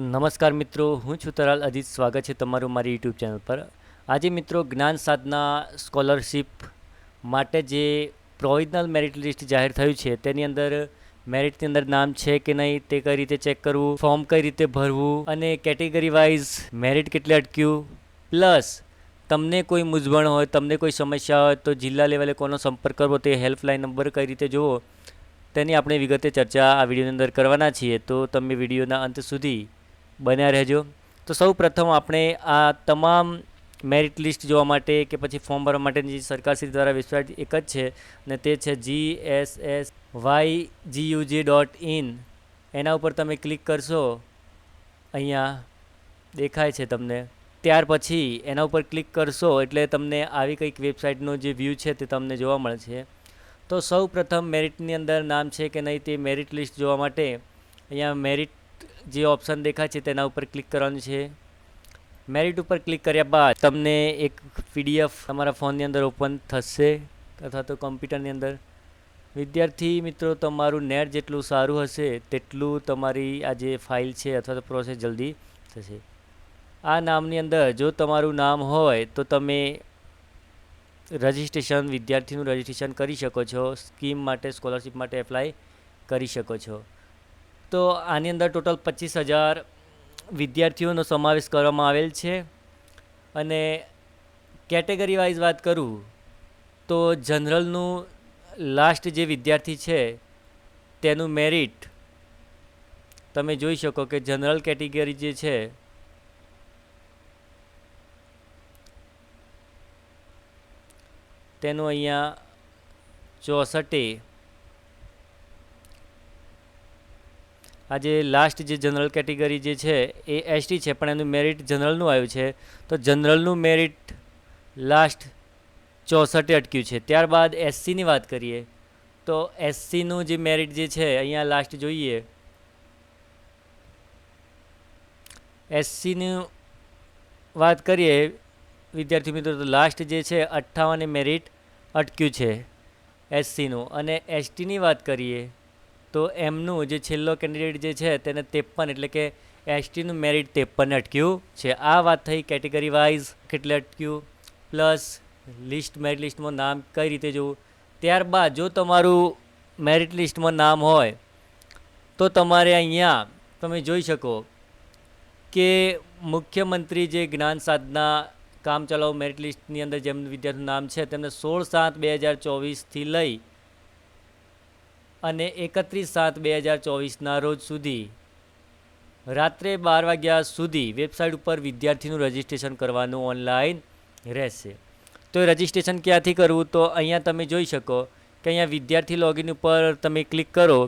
નમસ્કાર મિત્રો, હું છું તરાલ અજીત. સ્વાગત છે તમારું મારી યુટ્યુબ ચેનલ પર. આજે મિત્રો, જ્ઞાન સાધના સ્કોલરશિપ માટે જે પ્રોવિઝનલ મેરિટ લિસ્ટ જાહેર થયું છે, તેની અંદર મેરિટની અંદર નામ છે કે નહીં, તે કઈ રીતે ચેક કરવું, ફોર્મ કઈ રીતે ભરવું, અને કેટેગરી વાઇઝ મેરિટ કેટલે અટક્યું, પ્લસ તમને કોઈ મૂંઝવણ હોય, તમને કોઈ સમસ્યા હોય, તો જિલ્લા લેવલે કોનો સંપર્ક કરવો, તે હેલ્પલાઇન નંબર કઈ રીતે જોવો તેની આપણે વિગતે ચર્ચા આ વિડીયોની અંદર કરવાના છીએ. તો તમે વિડીયોના અંત સુધી બન્યા રહેજો. તો સૌ પ્રથમ આપણે આ તમામ મેરિટ લિસ્ટ જોવા માટે કે પછી ફોર્મ ભરવા માટેની જે સરકારશ્રી દ્વારા વેબસાઇટ એક જ છે અને તે છે G S S Y guj dot in એના ઉપર તમે ક્લિક કરશો, અહીંયા દેખાય છે તમને. ત્યાર પછી એના ઉપર ક્લિક કરશો એટલે તમને આવી કંઈક વેબસાઇટનો જે વ્યૂ છે તે તમને જોવા મળે છે તો સૌ પ્રથમ મેરિટની અંદર નામ છે કે નહીં તે મેરિટ લિસ્ટ જોવા માટે અહીંયા મેરિટ જે ઓપ્શન દેખાય છે તેના ઉપર ક્લિક કરવાનું છે. મેરિટ ઉપર ક્લિક કર્યા બાદ તમને એક પીડીએફ તમારા ફોનની અંદર ઓપન થશે અથવા તો કમ્પ્યુટરની અંદર. વિદ્યાર્થી મિત્રો, તમારું નેટ જેટલું સારું હશે, તેટલું તમારી આ જે ફાઇલ છે અથવા તો પ્રોસેસ જલ્દી થશે. આ નામની અંદર જો તમારું નામ હોય, તો તમે રજિસ્ટ્રેશન વિદ્યાર્થીનું રજિસ્ટ્રેશન કરી શકો છો. સ્કીમ માટે સ્કોલરશિપ માટે એપ્લાય કરી શકો છો. તો આની અંદર ટોટલ પચીસ હજાર વિદ્યાર્થીઓનો સમાવેશ કરવામાં આવેલ છે. અને કેટેગરી વાઇઝ વાત કરું, તો જનરલનું લાસ્ટ જે વિદ્યાર્થી છે, તેનું મેરિટ તમે જોઈ શકો કે જનરલ કેટેગરી જે છે, તેનું અહીંયા ચોસઠે આજે લાસ્ટ જે જનરલ કેટેગરી જે છે એ એસટી છે, પણ એનું મેરિટ જનરલનું આવ્યું છે. તો જનરલનું મેરિટ લાસ્ટ ચોસઠે અટક્યું છે. ત્યારબાદ એસસીની વાત કરીએ, તો એસસીનું જે મેરિટ જે છે, અહીંયા લાસ્ટ જોઈએ. એસસીની વાત કરીએ, વિદ્યાર્થી મિત્રો, તો લાસ્ટ જે છે, અઠ્ઠાવન મેરિટ અટક્યું છે એસસીનું અને એસટીની વાત કરીએ તો એમનું જે છેલ્લો કેન્ડિડેટ જે છે તેને ત્રેપન એટલે કે એસટીનું મેરિટ ત્રેપન અટક્યું છે. આ વાત થઈ કેટેગરી વાઇઝ કેટલે અટક્યું? પ્લસ લિસ્ટ, મેરિટ લિસ્ટમાં નામ કઈ રીતે જોવું? ત્યારબાદ જો તમારું મેરિટ લિસ્ટમાં નામ હોય, તો તમારે અહીંયા તમે જોઈ શકો કે મુખ્યમંત્રી જે જ્ઞાન સાધના કામ ચલાવ મેરિટ લિસ્ટની અંદર જેમનું વિદ્યાર્થીનું નામ છે, તેમને સોળ સાત બે હજાર ચોવીસથી લઈ અને એકત્રીસ સાત બે હજાર ચોવીસના રોજ સુધી, રાત્રે બાર વાગ્યા સુધી વેબસાઇટ ઉપર વિદ્યાર્થીનું રજિસ્ટ્રેશન કરવાનું ઓનલાઈન રહેશે. તો એ રજિસ્ટ્રેશન ક્યાંથી કરવું? તો અહીંયા તમે જોઈ શકો કે અહીંયા વિદ્યાર્થી લોગિન ઉપર તમે ક્લિક કરો,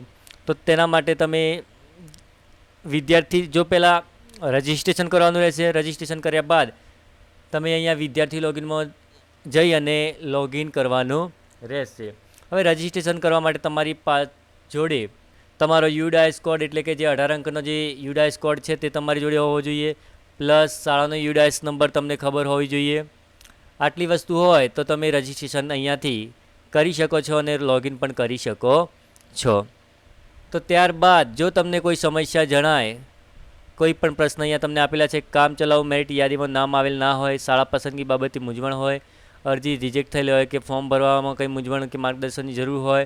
તો તેના માટે તમે વિદ્યાર્થી જો પહેલાં રજિસ્ટ્રેશન કરવાનું રહેશે, રજિસ્ટ્રેશન કર્યા બાદ તમે અહીંયા વિદ્યાર્થી લોગિનમાં જઈ અને લોગિન કરવાનું રહેશે. હવે રજિસ્ટ્રેશન કરવા માટે તમારી જોડે તમારો યુડાઇસ કોડ એટલે કે જે અઢાર અંકનો જે યુડાઇસ કોડ છે તે તમારી જોડે હોવો જોઈએ. પ્લસ શાળાનો યુડાઇસ નંબર તમને ખબર હોવી જોઈએ. આટલી વસ્તુ હોય તો તમે રજિસ્ટ્રેશન અહીંયાથી કરી શકો છો અને લોગિન પણ કરી શકો છો. તો ત્યારબાદ જો તમને કોઈ સમસ્યા જણાય, કોઈ પણ પ્રશ્ન અહીંયા તમને આપેલા છે, કામ ચલાવ મેરિટ યાદીમાં નામ આવેલ ના હોય, શાળા પસંદગી બાબતે મૂંઝવણ હોય અરજી રિજેક્ટ થયેલી હોય કે ફોર્મ ભરવામાં કંઈ મૂંઝવણ કે માર્ગદર્શનની જરૂર હોય,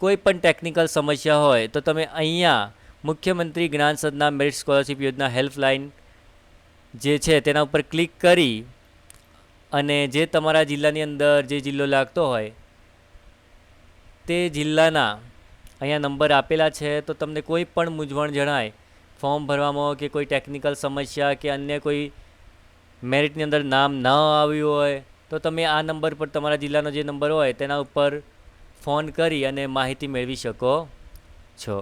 કોઈ પણ ટેકનિકલ સમસ્યા હોય, તો તમે અહીંયા મુખ્યમંત્રી જ્ઞાન સદના મેરિટ સ્કોલરશિપ યોજના હેલ્પલાઇન જે છે તેના ઉપર ક્લિક કરી અને જે તમારા જિલ્લાની અંદર જે જિલ્લો લાગતો હોય, તે જિલ્લાના અહીંયા નંબર આપેલા છે, તો તમને કોઈ પણ મૂંઝવણ જણાય ફોર્મ ભરવામાં કે કોઈ ટેકનિકલ સમસ્યા કે અન્ય કોઈ મેરિટની અંદર નામ ન આવ્યું હોય તો તમે આ નંબર પર તમારા જિલ્લાનો જે નંબર હોય તેના ઉપર ફોન કરી અને માહિતી મેળવી શકો છો.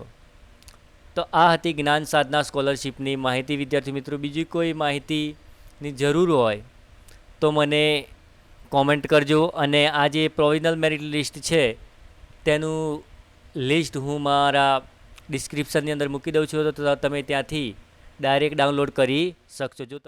તો આ હતી જ્ઞાન સાધના સ્કોલરશિપની માહિતી. વિદ્યાર્થી મિત્રો, બીજી કોઈ માહિતીની જરૂર હોય તો મને કોમેન્ટ કરજો અને આ જે પ્રોવિઝનલ મેરિટ લિસ્ટ છે તેનું લિસ્ટ હું મારા ડિસ્ક્રિપ્શનની અંદર મૂકી દઉં છું. તો તમે ત્યાંથી ડાયરેક્ટ ડાઉનલોડ કરી શકશો. જો